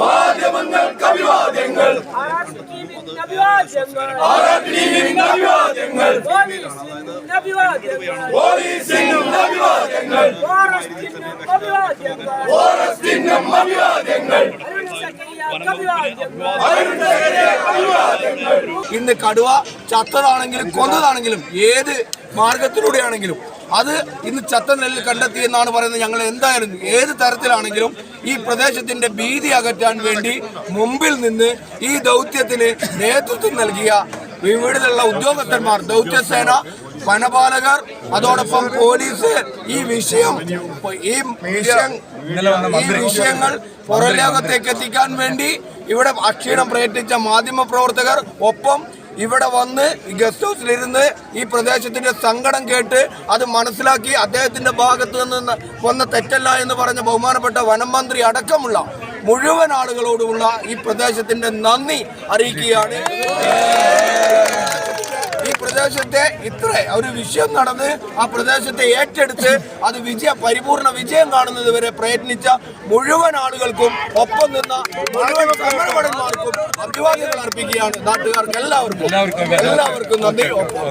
മാധ്യമങ്ങൾക്ക് അഭിവാദ്യങ്ങൾ മാധ്യമങ്ങൾ അഭിവാദ്യങ്ങൾ പോലീസിന് അഭിവാദ്യങ്ങൾ ഫോറസ്റ്റിനും അഭിവാദ്യങ്ങൾ ഇന്ന് കടുവ ചത്തതാണെങ്കിലും കൊന്നതാണെങ്കിലും ഏത് മാർഗത്തിലൂടെയാണെങ്കിലും അത് ഇന്ന് ചത്ത നെല്ല് കണ്ടെത്തി എന്നാണ് പറയുന്നത്. ഞങ്ങൾ എന്തായാലും ഏത് തരത്തിലാണെങ്കിലും ഈ പ്രദേശത്തിന്റെ ഭീതി അകറ്റാൻ വേണ്ടി മുമ്പിൽ നിന്ന് ഈ ദൗത്യത്തിന് നേതൃത്വം നൽകിയ ഇവിടെയുള്ള ഉദ്യോഗസ്ഥന്മാർ ദൗത്യസേന വനപാലകർ അതോടൊപ്പം പോലീസ് ഈ വിഷയം ഈ വിഷയം ഈ വിഷയങ്ങൾ പുറലോകത്തേക്ക് എത്തിക്കാൻ വേണ്ടി ഇവിടെ അക്ഷീണം പ്രയത്നിച്ച മാധ്യമ പ്രവർത്തകർ ഒപ്പം ഇവിടെ വന്ന് ഗസ്റ്റ് ഹൗസിലിരുന്ന് ഈ പ്രദേശത്തിന്റെ സങ്കടം കേട്ട് അത് മനസ്സിലാക്കി അദ്ദേഹത്തിന്റെ ഭാഗത്ത് നിന്ന് വന്ന തെറ്റല്ല എന്ന് പറഞ്ഞ ബഹുമാനപ്പെട്ട വനം മന്ത്രി അടക്കമുള്ള മുഴുവൻ ആളുകളോടുമുള്ള ഈ പ്രദേശത്തിന്റെ നന്ദി അറിയിക്കുകയാണ്. ഈ പ്രദേശത്തെ ഇത്ര ഒരു വിഷയം നടന്ന് ആ പ്രദേശത്തെ ഏറ്റെടുത്ത് അത് വിജയ പരിപൂർണ വിജയം കാണുന്നത് വരെ പ്രയത്നിച്ച മുഴുവൻ ആളുകൾക്കും ഒപ്പം നിന്ന മുഴുവൻ സമരഭടന്മാർക്കും അഭിവാദ്യങ്ങൾ അർപ്പിക്കുകയാണ് നാട്ടുകാർക്ക് എല്ലാവർക്കും. എല്ലാവർക്കും നന്ദി.